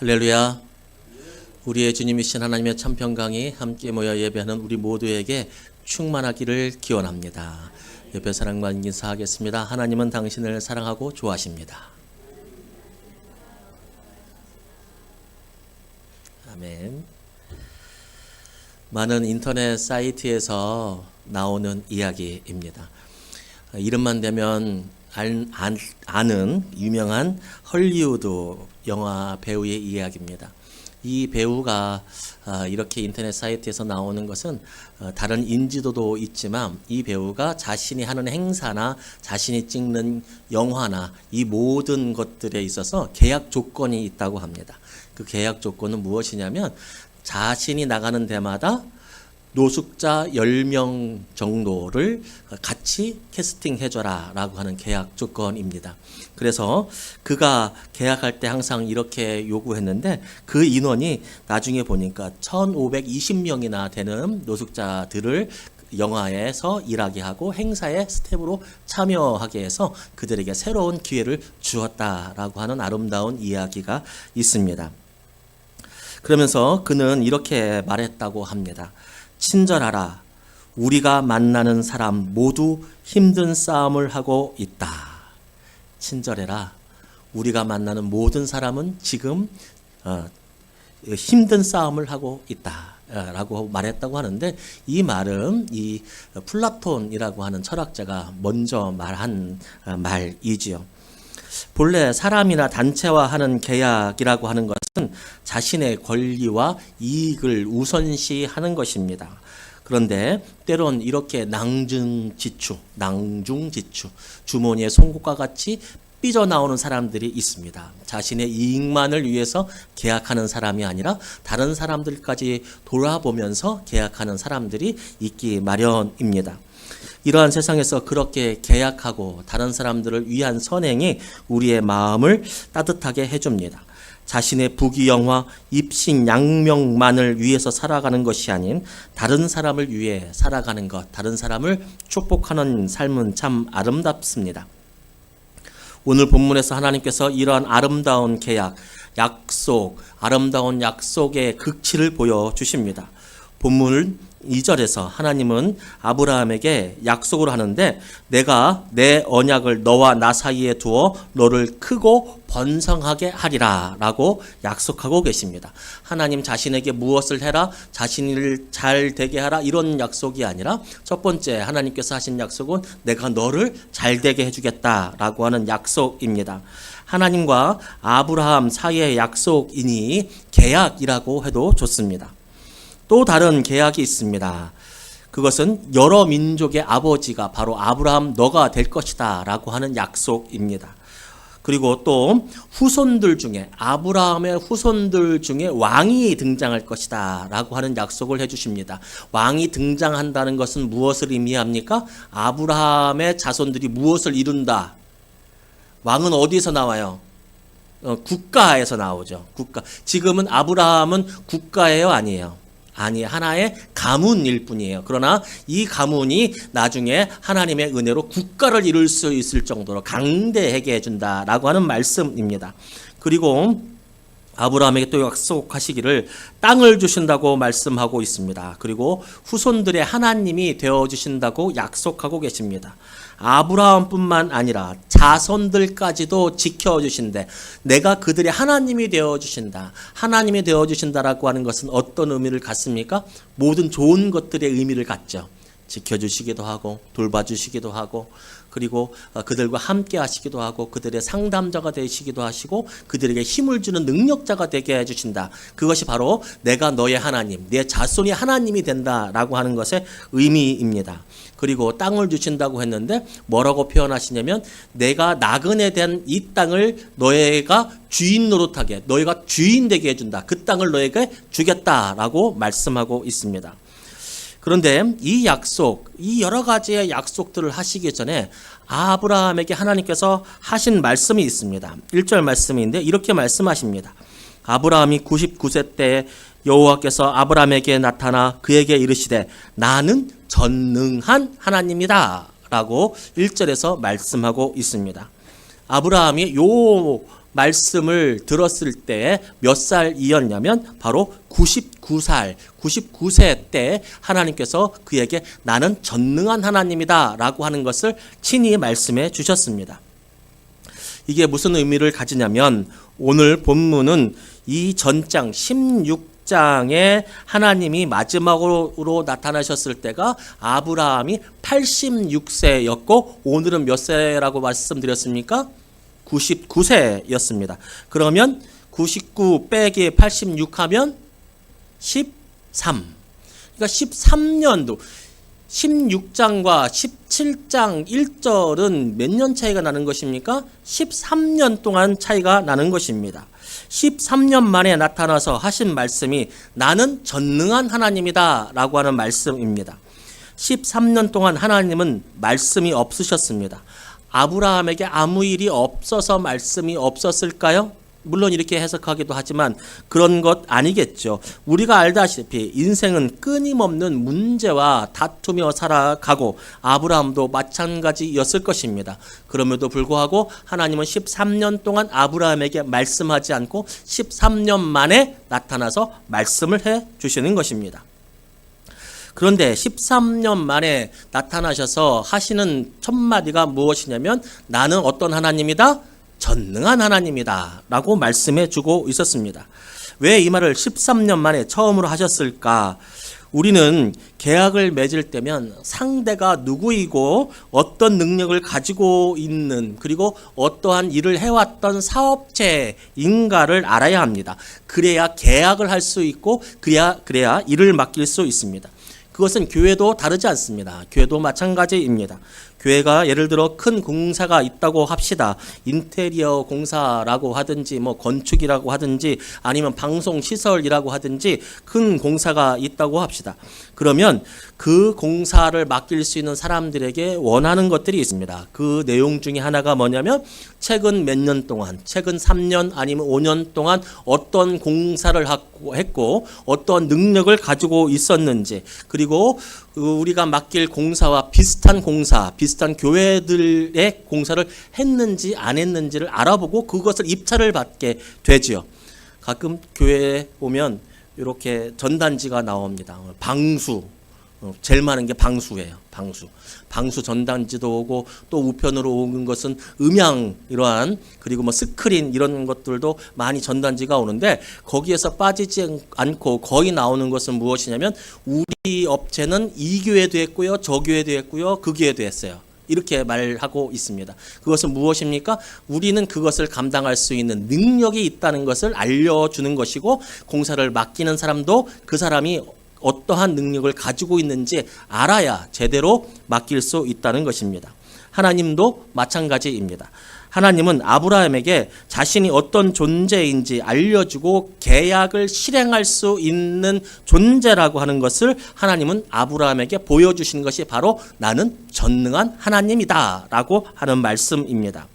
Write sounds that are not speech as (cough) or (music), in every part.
할렐루야. 우리의 주님이신 하나님의 참 평강이 함께 모여 예배하는 우리 모두에게 충만하기를 기원합니다. 옆에 사랑과 인사하겠습니다. 하나님은 당신을 사랑하고 좋아하십니다. 아멘. 많은 인터넷 사이트에서 나오는 이야기입니다. 이름만 되면 아는 유명한 헐리우드 영화 배우의 이야기입니다. 이 배우가 아, 이렇게 인터넷 사이트에서 나오는 것은 어, 다른 인지도도 있지만 이 배우가 자신이 하는 행사나 자신이 찍는 영화나 이 모든 것들에 있어서 계약 조건이 있다고 합니다. 그 계약 조건은 무엇이냐면 자신이 나가는 데마다 노숙자 10명 정도를 같이 캐스팅 해줘라 라고 하는 계약 조건입니다. 그래서 그가 계약할 때 항상 이렇게 요구했는데 그 인원이 나중에 보니까 1520명이나 되는 노숙자들을 영화에서 일하게 하고 행사에 스텝으로 참여하게 해서 그들에게 새로운 기회를 주었다라고 하는 아름다운 이야기가 있습니다. 그러면서 그는 이렇게 말했다고 합니다. 친절하라. 우리가 만나는 사람 모두 힘든 싸움을 하고 있다. 친절해라. 우리가 만나는 모든 사람은 지금 어, 힘든 싸움을 하고 있다. 어, 라고 말했다고 하는데 이 말은 이 플라톤이라고 하는 철학자가 먼저 말한 어, 말이지요. 본래 사람이나 단체와 하는 계약이라고 하는 것은 자신의 권리와 이익을 우선시하는 것입니다. 그런데 때론 이렇게 낭중지추, 낭중지추, 주머니의 송곳과 같이 삐져나오는 사람들이 있습니다. 자신의 이익만을 위해서 계약하는 사람이 아니라 다른 사람들까지 돌아보면서 계약하는 사람들이 있기 마련입니다. 이러한 세상에서 그렇게 계약하고 다른 사람들을 위한 선행이 우리의 마음을 따뜻하게 해줍니다. 자신의 부귀영화, 입신, 양명만을 위해서 살아가는 것이 아닌 다른 사람을 위해 살아가는 것, 다른 사람을 축복하는 삶은 참 아름답습니다. 오늘 본문에서 하나님께서 이러한 아름다운 계약, 약속, 아름다운 약속의 극치를 보여 주십니다. 본문을 2절에서 하나님은 아브라함에게 약속을 하는데 내가 내 언약을 너와 나 사이에 두어 너를 크고 번성하게 하리라 라고 약속하고 계십니다. 하나님 자신에게 무엇을 해라 자신을 잘 되게 하라 이런 약속이 아니라 첫 번째 하나님께서 하신 약속은 내가 너를 잘 되게 해주겠다 라고 하는 약속입니다. 하나님과 아브라함 사이의 약속이니 계약이라고 해도 좋습니다. 또 다른 계약이 있습니다. 그것은 여러 민족의 아버지가 바로 아브라함 너가 될 것이다 라고 하는 약속입니다. 그리고 또 후손들 중에 아브라함의 후손들 중에 왕이 등장할 것이다 라고 하는 약속을 해주십니다. 왕이 등장한다는 것은 무엇을 의미합니까? 아브라함의 자손들이 무엇을 이룬다. 왕은 어디서 나와요? 어, 국가에서 나오죠. 국가. 지금은 아브라함은 국가예요, 아니에요? 아니 하나의 가문일 뿐이에요. 그러나 이 가문이 나중에 하나님의 은혜로 국가를 이룰 수 있을 정도로 강대하게 해준다라고 하는 말씀입니다. 그리고 아브라함에게 또 약속하시기를 땅을 주신다고 말씀하고 있습니다. 그리고 후손들의 하나님이 되어 주신다고 약속하고 계십니다. 아브라함뿐만 아니라 자손들까지도 지켜 주신데 내가 그들의 하나님이 되어 주신다. 하나님이 되어 주신다라고 하는 것은 어떤 의미를 갖습니까? 모든 좋은 것들의 의미를 갖죠. 지켜 주시기도 하고 돌봐 주시기도 하고 그리고 어, 그들과 함께 하시기도 하고 그들의 상담자가 되시기도 하시고 그들에게 힘을 주는 능력자가 되게 해 주신다. 그것이 바로 내가 너의 하나님, 내 자손이 하나님이 된다라고 하는 것의 의미입니다. 그리고 땅을 주신다고 했는데 뭐라고 표현하시냐면 내가 나그네 된 이 땅을 너희가 주인 노릇하게 너희가 주인 되게 해준다. 그 땅을 너에게 주겠다라고 말씀하고 있습니다. 그런데 이 약속, 이 여러 가지의 약속들을 하시기 전에 아브라함에게 하나님께서 하신 말씀이 있습니다. 1절 말씀인데 이렇게 말씀하십니다. 아브라함이 99세 때 여호와께서 아브라함에게 나타나 그에게 이르시되 나는 전능한 하나님이다 라고 1절에서 말씀하고 있습니다. 아브라함이 요 말씀을 들었을 때 몇 살이었냐면 바로 99살, 99세 때 하나님께서 그에게 나는 전능한 하나님이다 라고 하는 것을 친히 말씀해 주셨습니다. 이게 무슨 의미를 가지냐면 오늘 본문은 이 전장 16장에 하나님이 마지막으로 나타나셨을 때가 아브라함이 86세였고 오늘은 몇 세라고 말씀드렸습니까? 99세였습니다. 그러면 99 빼기 86 하면 13. 그러니까 13년도 16장과 17장 1절은 몇 년 차이가 나는 것입니까? 13년 동안 차이가 나는 것입니다. 13년 만에 나타나서 하신 말씀이 나는 전능한 하나님이다 라고 하는 말씀입니다. 13년 동안 하나님은 말씀이 없으셨습니다. 아브라함에게 아무 일이 없어서 말씀이 없었을까요? 물론 이렇게 해석하기도 하지만 그런 것 아니겠죠. 우리가 알다시피 인생은 끊임없는 문제와 다투며 살아가고 아브라함도 마찬가지였을 것입니다. 그럼에도 불구하고 하나님은 13년 동안 아브라함에게 말씀하지 않고 13년 만에 나타나서 말씀을 해 주시는 것입니다. 그런데 13년 만에 나타나셔서 하시는 첫 마디가 무엇이냐면 나는 어떤 하나님이다? 전능한 하나님이다. 라고 말씀해 주고 있었습니다. 왜 이 말을 13년 만에 처음으로 하셨을까? 우리는 계약을 맺을 때면 상대가 누구이고 어떤 능력을 가지고 있는 그리고 어떠한 일을 해왔던 사업체인가를 알아야 합니다. 그래야 계약을 할 수 있고 그래야 그래야 일을 맡길 수 있습니다. 그것은 교회도 다르지 않습니다. 교회도 마찬가지입니다. 교회가 예를 들어 큰 공사가 있다고 합시다. 인테리어 공사라고 하든지 뭐 건축이라고 하든지 아니면 방송 시설이라고 하든지 큰 공사가 있다고 합시다. 그러면 그 공사를 맡길 수 있는 사람들에게 원하는 것들이 있습니다. 그 내용 중에 하나가 뭐냐면 최근 몇 년 동안, 최근 3년 아니면 5년 동안 어떤 공사를 했고 어떤 능력을 가지고 있었는지 그리고 우리가 맡길 공사와 비슷한 공사, 비슷한 교회들의 공사를 했는지 안 했는지를 알아보고 그것을 입찰을 받게 되지요. 가끔 교회에 오면 이렇게 전단지가 나옵니다. 방수, 어, 제일 많은 게 방수예요. 방수. 방수 전단지도 오고 또 우편으로 오는 것은 음향 이러한 그리고 뭐 스크린 이런 것들도 많이 전단지가 오는데 거기에서 빠지지 않고 거의 나오는 것은 무엇이냐면 우리 업체는 이 교회도 했고요. 저 교회도 했고요. 그 교회도 했어요. 이렇게 말하고 있습니다. 그것은 무엇입니까? 우리는 그것을 감당할 수 있는 능력이 있다는 것을 알려주는 것이고 공사를 맡기는 사람도 그 사람이 어떠한 능력을 가지고 있는지 알아야 제대로 맡길 수 있다는 것입니다. 하나님도 마찬가지입니다. 하나님은 아브라함에게 자신이 어떤 존재인지 알려주고 계약을 실행할 수 있는 존재라고 하는 것을 하나님은 아브라함에게 보여주신 것이 바로 나는 전능한 하나님이다 라고 하는 말씀입니다.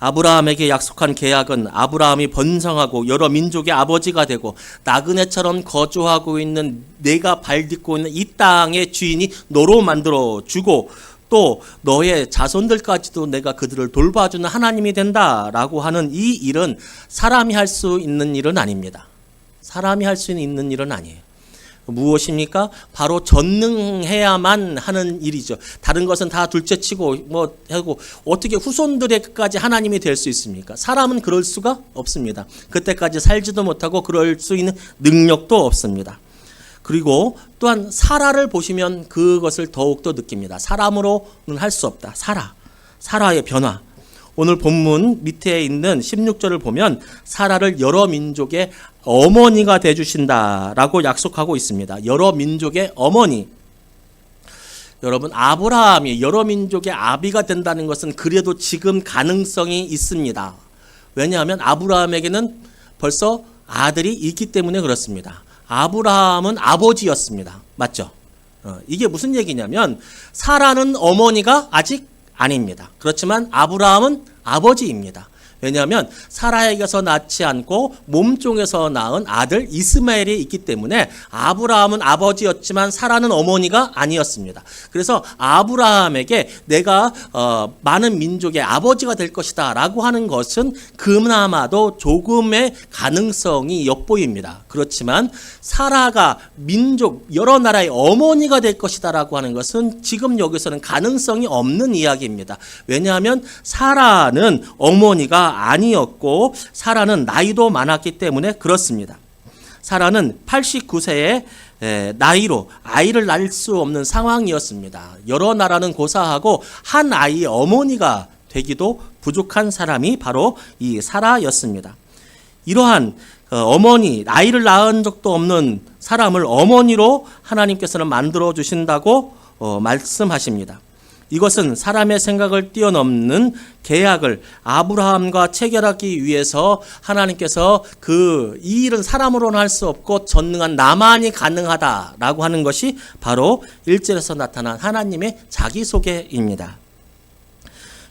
아브라함에게 약속한 계약은 아브라함이 번성하고 여러 민족의 아버지가 되고 나그네처럼 거주하고 있는 내가 발 딛고 있는 이 땅의 주인이 너로 만들어 주고 또 너의 자손들까지도 내가 그들을 돌봐주는 하나님이 된다라고 하는 이 일은 사람이 할 수 있는 일은 아닙니다. 사람이 할 수 있는 일은 아니에요. 무엇입니까? 바로 전능해야만 하는 일이죠. 다른 것은 다 둘째치고 뭐 하고 어떻게 후손들에게까지 하나님이 될 수 있습니까? 사람은 그럴 수가 없습니다. 그때까지 살지도 못하고 그럴 수 있는 능력도 없습니다. 그리고 또한 사라를 보시면 그것을 더욱더 느낍니다. 사람으로는 할 수 없다. 사라. 사라의 변화. 오늘 본문 밑에 있는 16절을 보면 사라를 여러 민족의 어머니가 돼 주신다라고 약속하고 있습니다. 여러 민족의 어머니. 여러분 아브라함이 여러 민족의 아비가 된다는 것은 그래도 지금 가능성이 있습니다. 왜냐하면 아브라함에게는 벌써 아들이 있기 때문에 그렇습니다. 아브라함은 아버지였습니다. 맞죠? 어, 이게 무슨 얘기냐면 사라는 어머니가 아직 아닙니다. 그렇지만 아브라함은 아버지입니다. 왜냐하면 사라에게서 낳지 않고 몸종에서 낳은 아들 이스마엘이 있기 때문에 아브라함은 아버지였지만 사라는 어머니가 아니었습니다. 그래서 아브라함에게 내가 어, 많은 민족의 아버지가 될 것이다라고 하는 것은 그나마도 조금의 가능성이 엿보입니다. 그렇지만 사라가 민족 여러 나라의 어머니가 될 것이다라고 하는 것은 지금 여기서는 가능성이 없는 이야기입니다. 왜냐하면 사라는 어머니가 아니었고 사라는 나이도 많았기 때문에 그렇습니다. 사라는 89세의 나이로 아이를 낳을 수 없는 상황이었습니다. 여러 나라는 고사하고 한 아이의 어머니가 되기도 부족한 사람이 바로 이 사라였습니다. 이러한 어, 어머니 아이를 낳은 적도 없는 사람을 어머니로 하나님께서는 만들어 주신다고 어, 말씀하십니다. 이것은 사람의 생각을 뛰어넘는 계약을 아브라함과 체결하기 위해서 하나님께서 그 이 일은 사람으로는 할 수 없고 전능한 나만이 가능하다라고 하는 것이 바로 일절에서 나타난 하나님의 자기소개입니다.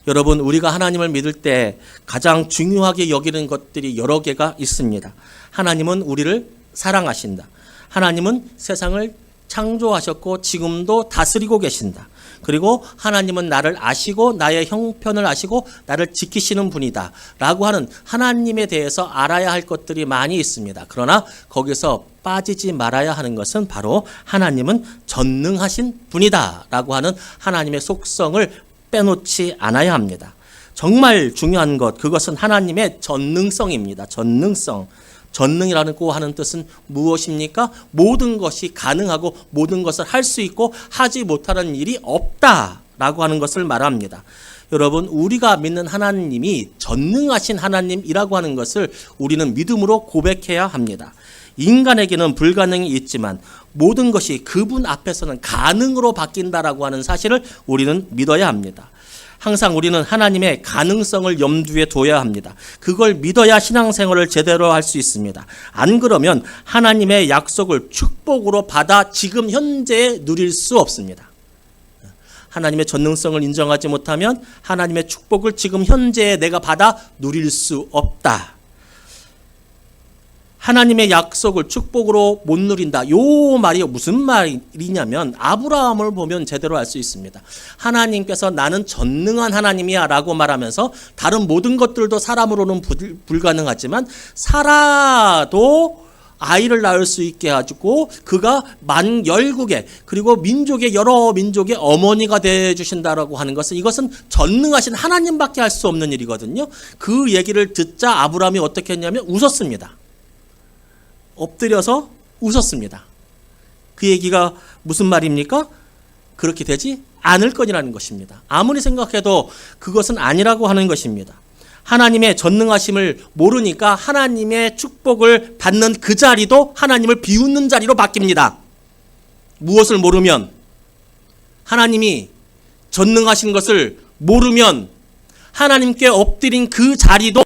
여러분, 우리가 하나님을 믿을 때 가장 중요하게 여기는 것들이 여러 개가 있습니다. 하나님은 우리를 사랑하신다. 하나님은 세상을 창조하셨고 지금도 다스리고 계신다. 그리고 하나님은 나를 아시고 나의 형편을 아시고 나를 지키시는 분이다. 라고 하는 하나님에 대해서 알아야 할 것들이 많이 있습니다. 그러나 거기서 빠지지 말아야 하는 것은 바로 하나님은 전능하신 분이다. 라고 하는 하나님의 속성을 빼놓지 않아야 합니다. 정말 중요한 것, 그것은 하나님의 전능성입니다. 전능성. 전능이라는 고 하는 뜻은 무엇입니까? 모든 것이 가능하고 모든 것을 할 수 있고 하지 못하는 일이 없다라고 하는 것을 말합니다. 여러분, 우리가 믿는 하나님이 전능하신 하나님이라고 하는 것을 우리는 믿음으로 고백해야 합니다. 인간에게는 불가능이 있지만 모든 것이 그분 앞에서는 가능으로 바뀐다라고 하는 사실을 우리는 믿어야 합니다. 항상 우리는 하나님의 가능성을 염두에 둬야 합니다. 그걸 믿어야 신앙생활을 제대로 할 수 있습니다. 안 그러면 하나님의 약속을 축복으로 받아 지금 현재에 누릴 수 없습니다. 하나님의 전능성을 인정하지 못하면 하나님의 축복을 지금 현재에 내가 받아 누릴 수 없다. 하나님의 약속을 축복으로 못 누린다. 요 말이 무슨 말이냐면 아브라함을 보면 제대로 알 수 있습니다. 하나님께서 나는 전능한 하나님이야 라고 말하면서 다른 모든 것들도 사람으로는 불, 불가능하지만 살아도 아이를 낳을 수 있게 해주고 그가 만 열국의 그리고 민족의 여러 민족의 어머니가 돼 주신다라고 하는 것은 이것은 전능하신 하나님밖에 할 수 없는 일이거든요. 그 얘기를 듣자 아브라함이 어떻게 했냐면 웃었습니다. 엎드려서 웃었습니다. 그 얘기가 무슨 말입니까? 그렇게 되지 않을 거라는 것입니다. 아무리 생각해도 그것은 아니라고 하는 것입니다. 하나님의 전능하심을 모르니까 하나님의 축복을 받는 그 자리도 하나님을 비웃는 자리로 바뀝니다. 무엇을 모르면 하나님이 전능하신 것을 모르면 하나님께 엎드린 그 자리도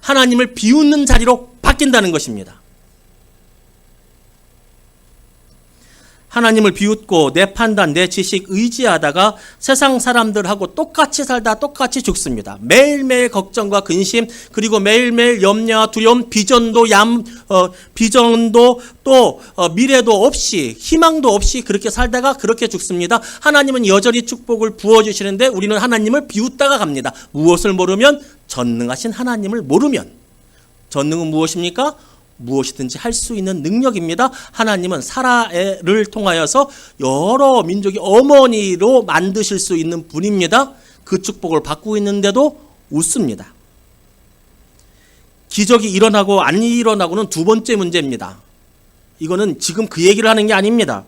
하나님을 비웃는 자리로 바뀐다는 것입니다. 하나님을 비웃고 내 판단, 내 지식 의지하다가 세상 사람들하고 똑같이 살다 똑같이 죽습니다. 매일매일 걱정과 근심, 그리고 매일매일 염려와 두려움, 비전도 얌, 어, 비전도 또 어, 미래도 없이 희망도 없이 그렇게 살다가 그렇게 죽습니다. 하나님은 여전히 축복을 부어 주시는데 우리는 하나님을 비웃다가 갑니다. 무엇을 모르면 전능하신 하나님을 모르면 전능은 무엇입니까? 무엇이든지 할 수 있는 능력입니다. 하나님은 사라를 통하여서 여러 민족의 어머니로 만드실 수 있는 분입니다. 그 축복을 받고 있는데도 웃습니다. 기적이 일어나고 안 일어나고는 두 번째 문제입니다. 이거는 지금 그 얘기를 하는 게 아닙니다.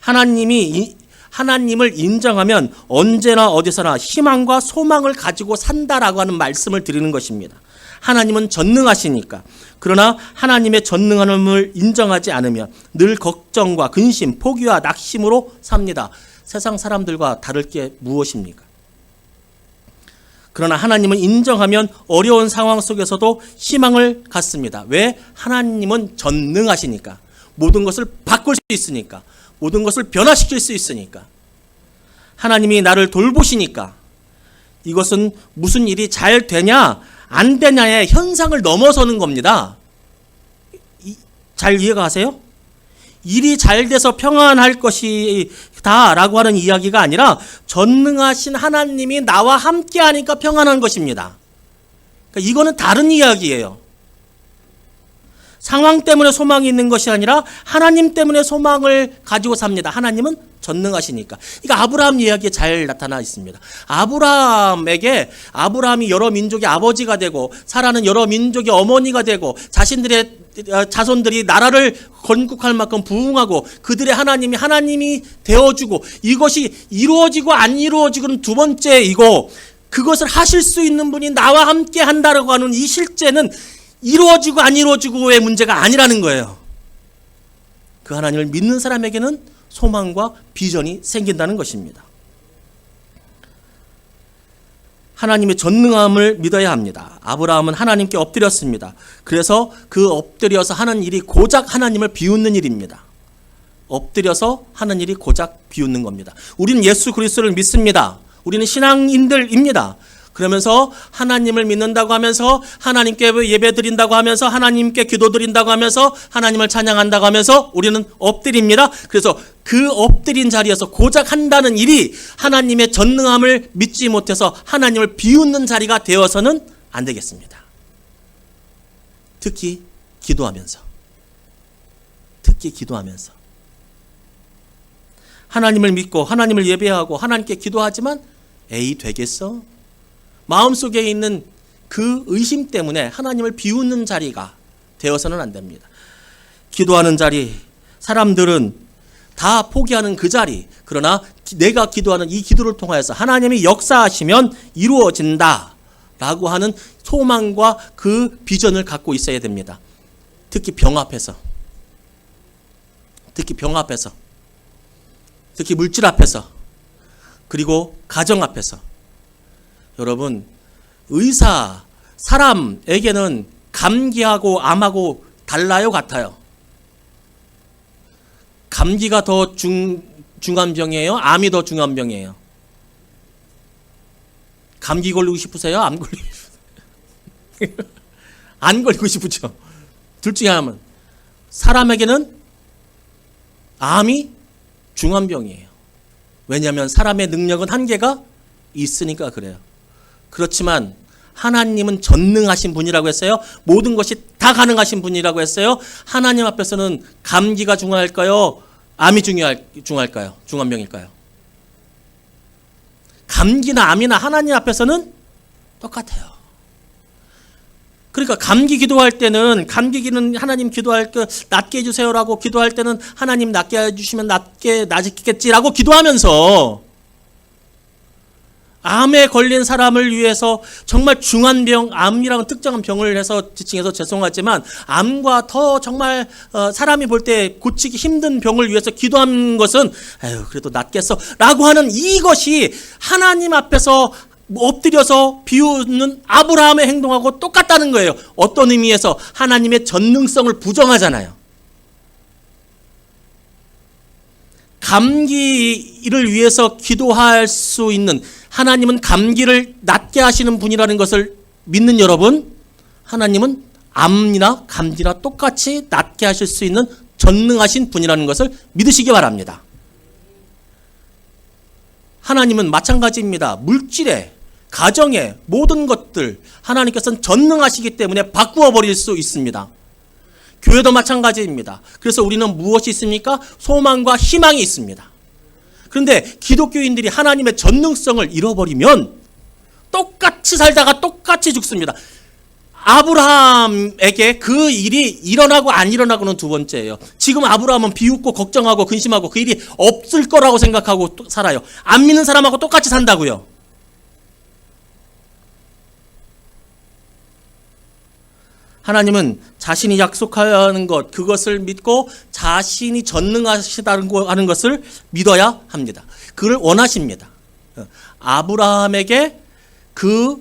하나님이 하나님을 인정하면 언제나 어디서나 희망과 소망을 가지고 산다라고 하는 말씀을 드리는 것입니다. 하나님은 전능하시니까. 그러나 하나님의 전능함을 인정하지 않으면 늘 걱정과 근심, 포기와 낙심으로 삽니다. 세상 사람들과 다를 게 무엇입니까? 그러나 하나님은 인정하면 어려운 상황 속에서도 희망을 갖습니다. 왜? 하나님은 전능하시니까. 모든 것을 바꿀 수 있으니까. 모든 것을 변화시킬 수 있으니까. 하나님이 나를 돌보시니까. 이것은 무슨 일이 잘 되냐? 안 되냐의 현상을 넘어서는 겁니다. 이- 잘 이해가 가세요? 일이 잘 돼서 평안할 것이 다라고 하는 이야기가 아니라 전능하신 하나님이 나와 함께 하니까 평안한 것입니다. 그러니까 이거는 다른 이야기예요. 상황 때문에 소망이 있는 것이 아니라 하나님 때문에 소망을 가지고 삽니다. 하나님은 전능하시니까. 이거 아브라함 이야기에 잘 나타나 있습니다. 아브라함에게 아브라함이 여러 민족의 아버지가 되고 사라는 여러 민족의 어머니가 되고 자신들의 어, 자손들이 나라를 건국할 만큼 부흥하고 그들의 하나님이 하나님이 되어주고 이것이 이루어지고 안 이루어지고는 두 번째이고 그것을 하실 수 있는 분이 나와 함께 한다라고 하는 이 실제는 이루어지고 안 이루어지고의 문제가 아니라는 거예요. 그 하나님을 믿는 사람에게는 소망과 비전이 생긴다는 것입니다. 하나님의 전능함을 믿어야 합니다. 아브라함은 하나님께 엎드렸습니다. 그래서 그 엎드려서 하는 일이 고작 하나님을 비웃는 일입니다. 엎드려서 하는 일이 고작 비웃는 겁니다. 우리는 예수 그리스도를 믿습니다. 우리는 신앙인들입니다. 그러면서 하나님을 믿는다고 하면서 하나님께 예배 드린다고 하면서 하나님께 기도 드린다고 하면서 하나님을 찬양한다고 하면서 우리는 엎드립니다. 그래서 그 엎드린 자리에서 고작 한다는 일이 하나님의 전능함을 믿지 못해서 하나님을 비웃는 자리가 되어서는 안 되겠습니다. 특히 기도하면서 특히 기도하면서 하나님을 믿고 하나님을 예배하고 하나님께 기도하지만 에이 되겠어? 마음속에 있는 그 의심 때문에 하나님을 비웃는 자리가 되어서는 안 됩니다. 기도하는 자리, 사람들은 다 포기하는 그 자리, 그러나 기- 내가 기도하는 이 기도를 통하여서 하나님이 역사하시면 이루어진다. 라고 하는 소망과 그 비전을 갖고 있어야 됩니다. 특히 병 앞에서. 특히 병 앞에서. 특히 물질 앞에서. 그리고 가정 앞에서. 여러분 의사 사람에게는 감기하고 암하고 달라요 같아요. 감기가 더 중, 중한 병이에요? 암이 더 중한 병이에요? 감기 걸리고 싶으세요? 암 걸리고 싶으세요? 안 (laughs) 걸리고 싶으죠? 둘 중에 하나는 사람에게는 암이 중한 병이에요. 왜냐하면 사람의 능력은 한계가 있으니까 그래요. 그렇지만 하나님은 전능하신 분이라고 했어요. 모든 것이 다 가능하신 분이라고 했어요. 하나님 앞에서는 감기가 중요할까요? 암이 중요할, 중요할까요? 중환병일까요? 감기나 암이나 하나님 앞에서는 똑같아요. 그러니까 감기 기도할 때는 감기기는 하나님 기도할 그 낫게 해주세요라고 기도할 때는 하나님 낫게 해주시면 낫게 나아지겠지라고 기도하면서 암에 걸린 사람을 위해서 정말 중한 병, 암이라는 특정한 병을 해서 지칭해서 죄송하지만 암과 더 정말 어, 사람이 볼 때 고치기 힘든 병을 위해서 기도한 것은 아유 그래도 낫겠어 라고 하는 이것이 하나님 앞에서 엎드려서 비우는 아브라함의 행동하고 똑같다는 거예요. 어떤 의미에서 하나님의 전능성을 부정하잖아요. 감기를 위해서 기도할 수 있는 하나님은 감기를 낫게 하시는 분이라는 것을 믿는 여러분, 하나님은 암이나 감기나 똑같이 낫게 하실 수 있는 전능하신 분이라는 것을 믿으시기 바랍니다. 하나님은 마찬가지입니다. 물질에, 가정에, 모든 것들 하나님께서는 전능하시기 때문에 바꾸어 버릴 수 있습니다. 교회도 마찬가지입니다. 그래서 우리는 무엇이 있습니까? 소망과 희망이 있습니다. 그런데 기독교인들이 하나님의 전능성을 잃어버리면 똑같이 살다가 똑같이 죽습니다. 아브라함에게 그 일이 일어나고 안 일어나고는 두 번째예요. 지금 아브라함은 비웃고 걱정하고 근심하고 그 일이 없을 거라고 생각하고 또 살아요. 안 믿는 사람하고 똑같이 산다고요. 하나님은 자신이 약속하는 것, 그것을 믿고 자신이 전능하시다는 거- 하는 것을 믿어야 합니다. 그걸 원하십니다. 어, 아브라함에게 그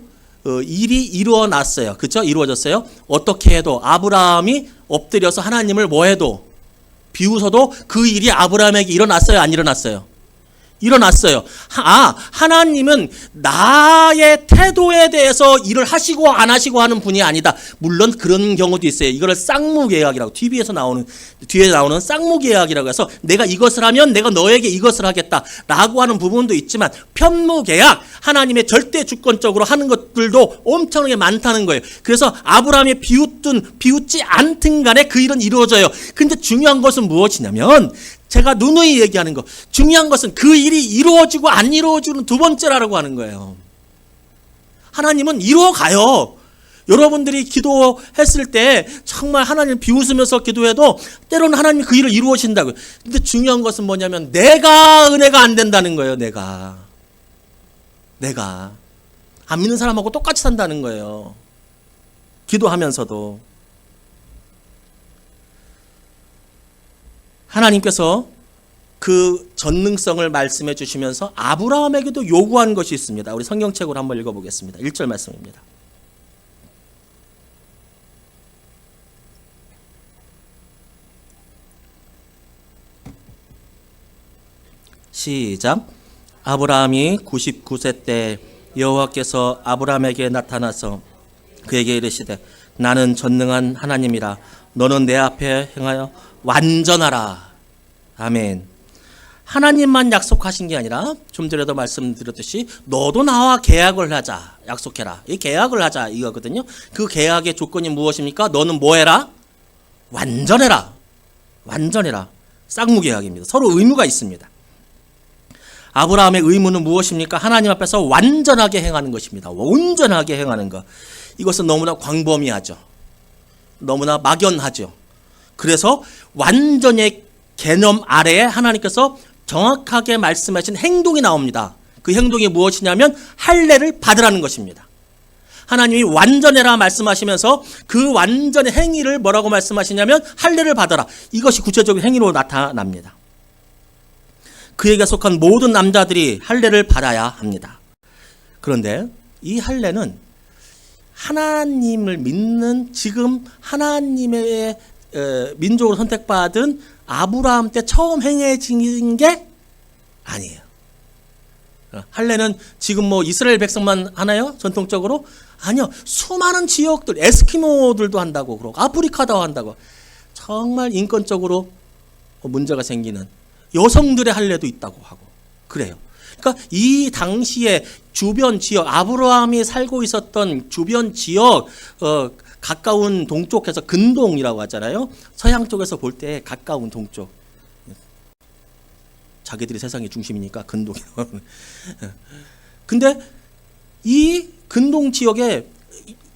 어, 일이 이루어났어요. 그렇죠? 이루어졌어요. 어떻게 해도 아브라함이 엎드려서 하나님을 뭐 해도 비웃어도 그 일이 아브라함에게 일어났어요. 안 일어났어요? 일어났어요. 하- 아, 하나님은 나의 태도에 대해서 일을 하시고 안 하시고 하는 분이 아니다. 물론 그런 경우도 있어요. 이거를 쌍무계약이라고 TV에서 나오는 뒤에 나오는 쌍무계약이라고 해서 내가 이것을 하면 내가 너에게 이것을 하겠다라고 하는 부분도 있지만 편무계약 하나님의 절대 주권적으로 하는 것들도 엄청나게 많다는 거예요. 그래서 아브라함이 비웃든 비웃지 않든 간에 그 일은 이루어져요. 근데 중요한 것은 무엇이냐면 제가 누누이 얘기하는 거 중요한 것은 그 일이 이루어지고 안 이루어지는 두 번째라고 하는 거예요. 하나님은 이루어 가요. 여러분들이 기도했을 때 정말 하나님 비웃으면서 기도해도 때로는 하나님 그 일을 이루어진다고요. 근데 중요한 것은 뭐냐면 내가 은혜가 안 된다는 거예요. 내가 내가 안 믿는 사람하고 똑같이 산다는 거예요. 기도하면서도 하나님께서 그 전능성을 말씀해 주시면서 아브라함에게도 요구한 것이 있습니다. 우리 성경책으로 한번 읽어보겠습니다. 1절 말씀입니다. 시작. 아브라함이 99세 때 여호와께서 아브라함에게 나타나서 그에게 이르시되 나는 전능한 하나님이라 너는 내 앞에 행하여 완전하라. 아멘. 하나님만 약속하신 게 아니라 좀 전에도 말씀드렸듯이 너도 나와 계약을 하자. 약속해라. 이 계약을 하자 이거거든요. 그 계약의 조건이 무엇입니까? 너는 뭐 해라? 완전해라. 완전해라. 쌍무 계약입니다. 서로 의무가 있습니다. 아브라함의 의무는 무엇입니까? 하나님 앞에서 완전하게 행하는 것입니다. 온전하게 행하는 것. 이것은 너무나 광범위하죠. 너무나 막연하죠. 그래서 완전의 개념 아래에 하나님께서 정확하게 말씀하신 행동이 나옵니다. 그 행동이 무엇이냐면 할례를 받으라는 것입니다. 하나님이 완전해라 말씀하시면서 그 완전의 행위를 뭐라고 말씀하시냐면 할례를 받아라. 이것이 구체적인 행위로 나타납니다. 그에게 속한 모든 남자들이 할례를 받아야 합니다. 그런데 이 할례는 하나님을 믿는 지금 하나님의 에, 민족으로 선택받은 아브라함 때 처음 행해진 게 아니에요. 어, 할례는 지금 뭐 이스라엘 백성만 하나요? 전통적으로? 아니요. 수많은 지역들, 에스키모들도 한다고 그러고 아프리카도 한다고. 정말 인권적으로 문제가 생기는 여성들의 할례도 있다고 하고 그래요. 그러니까 이 당시에 주변 지역 아브라함이 살고 있었던 주변 지역 어, 가까운 동쪽에서 근동이라고 하잖아요. 서양 쪽에서 볼 때 가까운 동쪽. 자기들이 세상의 중심이니까 근동이라고. (laughs) 근데 이 근동 지역에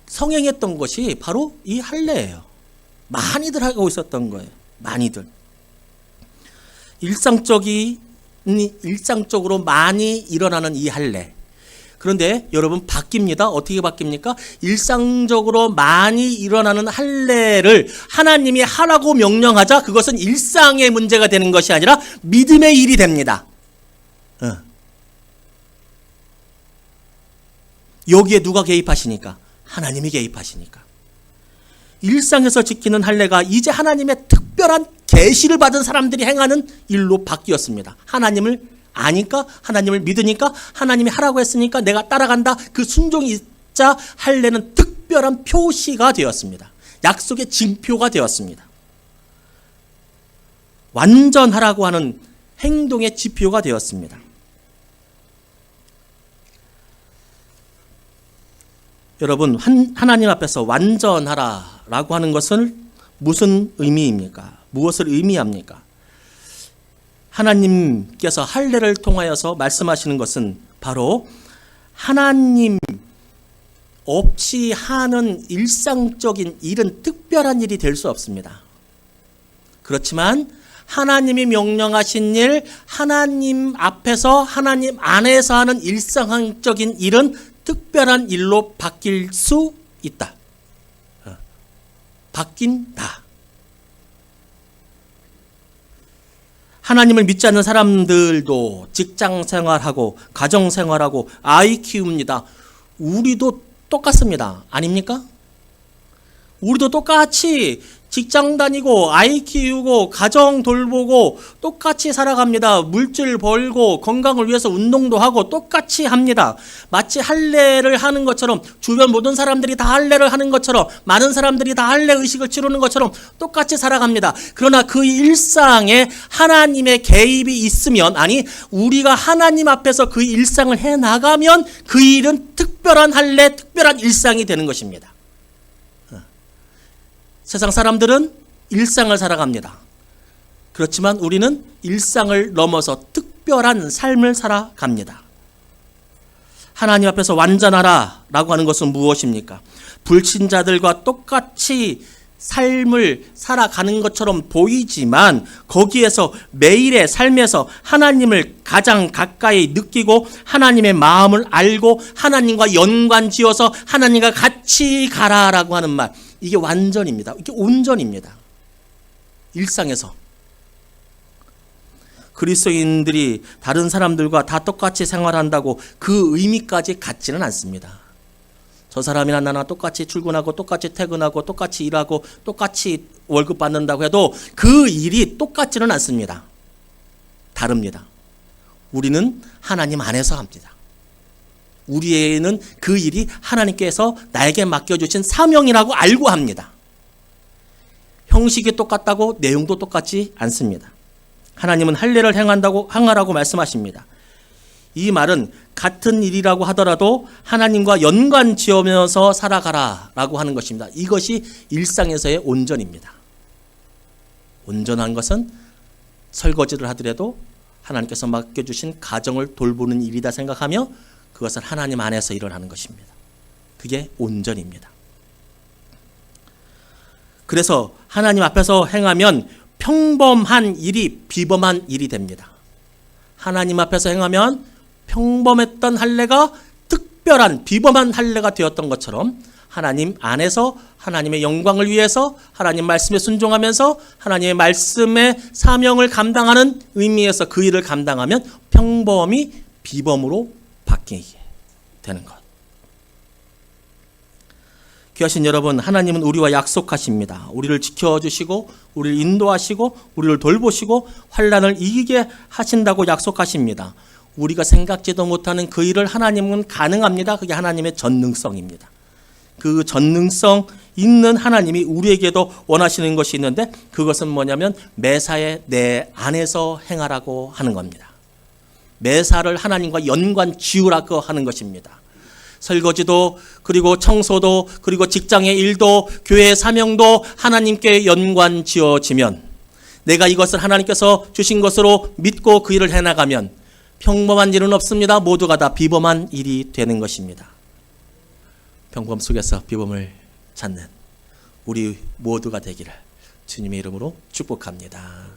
성행했던 것이 바로 이 할례예요. 많이들 하고 있었던 거예요. 많이들. 일상적이 일상적으로 많이 일어나는 이 할례. 그런데 여러분 바뀝니다. 어떻게 바뀝니까? 일상적으로 많이 일어나는 할례를 하나님이 하라고 명령하자 그것은 일상의 문제가 되는 것이 아니라 믿음의 일이 됩니다. 어. 여기에 누가 개입하시니까? 하나님이 개입하시니까. 일상에서 지키는 할례가 이제 하나님의 특별한 계시를 받은 사람들이 행하는 일로 바뀌었습니다. 하나님을 아니까 하나님을 믿으니까 하나님이 하라고 했으니까 내가 따라간다. 그 순종이 있자 할례는 특별한 표시가 되었습니다. 약속의 징표가 되었습니다. 완전하라고 하는 행동의 지표가 되었습니다. 여러분 한, 하나님 앞에서 완전하라 라고 하는 것은 무슨 의미입니까? 무엇을 의미합니까? 하나님께서 할례를 통하여서 말씀하시는 것은 바로 하나님 없이 하는 일상적인 일은 특별한 일이 될 수 없습니다. 그렇지만 하나님이 명령하신 일, 하나님 앞에서 하나님 안에서 하는 일상적인 일은 특별한 일로 바뀔 수 있다. 어. 바뀐다. 하나님을 믿지 않는 사람들도 직장 생활하고 가정 생활하고 아이 키웁니다. 우리도 똑같습니다. 아닙니까? 우리도 똑같이 직장 다니고 아이 키우고 가정 돌보고 똑같이 살아갑니다. 물질 벌고 건강을 위해서 운동도 하고 똑같이 합니다. 마치 할례를 하는 것처럼 주변 모든 사람들이 다 할례를 하는 것처럼 많은 사람들이 다 할례 의식을 치르는 것처럼 똑같이 살아갑니다. 그러나 그 일상에 하나님의 개입이 있으면 아니 우리가 하나님 앞에서 그 일상을 해 나가면 그 일은 특별한 할례, 특별한 일상이 되는 것입니다. 세상 사람들은 일상을 살아갑니다. 그렇지만 우리는 일상을 넘어서 특별한 삶을 살아갑니다. 하나님 앞에서 완전하라 라고 하는 것은 무엇입니까? 불신자들과 똑같이 삶을 살아가는 것처럼 보이지만 거기에서 매일의 삶에서 하나님을 가장 가까이 느끼고 하나님의 마음을 알고 하나님과 연관 지어서 하나님과 같이 가라라고 하는 말. 이게 완전입니다. 이게 온전입니다. 일상에서 그리스도인들이 다른 사람들과 다 똑같이 생활한다고 그 의미까지 갖지는 않습니다. 저 사람이나 나나 똑같이 출근하고 똑같이 퇴근하고 똑같이 일하고 똑같이 월급 받는다고 해도 그 일이 똑같지는 않습니다. 다릅니다. 우리는 하나님 안에서 합니다. 우리에는 그 일이 하나님께서 나에게 맡겨주신 사명이라고 알고 합니다. 형식이 똑같다고 내용도 똑같지 않습니다. 하나님은 할례를 행한다고 행하라고 말씀하십니다. 이 말은 같은 일이라고 하더라도 하나님과 연관 지으면서 살아가라라고 하는 것입니다. 이것이 일상에서의 온전입니다. 온전한 것은 설거지를 하더라도 하나님께서 맡겨주신 가정을 돌보는 일이다 생각하며 그것은 하나님 안에서 일어나는 것입니다. 그게 온전입니다. 그래서 하나님 앞에서 행하면 평범한 일이 비범한 일이 됩니다. 하나님 앞에서 행하면 평범했던 할례가 특별한 비범한 할례가 되었던 것처럼 하나님 안에서 하나님의 영광을 위해서 하나님 말씀에 순종하면서 하나님의 말씀의 사명을 감당하는 의미에서 그 일을 감당하면 평범이 비범으로 바뀌게 되는 것. 귀하신 여러분, 하나님은 우리와 약속하십니다. 우리를 지켜주시고, 우리를 인도하시고, 우리를 돌보시고, 환란을 이기게 하신다고 약속하십니다. 우리가 생각지도 못하는 그 일을 하나님은 가능합니다. 그게 하나님의 전능성입니다. 그 전능성 있는 하나님이 우리에게도 원하시는 것이 있는데 그것은 뭐냐면 매사에 내 안에서 행하라고 하는 겁니다. 매사를 하나님과 연관 지으라고 하는 것입니다. 설거지도 그리고 청소도 그리고 직장의 일도 교회의 사명도 하나님께 연관 지어지면 내가 이것을 하나님께서 주신 것으로 믿고 그 일을 해나가면 평범한 일은 없습니다. 모두가 다 비범한 일이 되는 것입니다. 평범 속에서 비범을 찾는 우리 모두가 되기를 주님의 이름으로 축복합니다.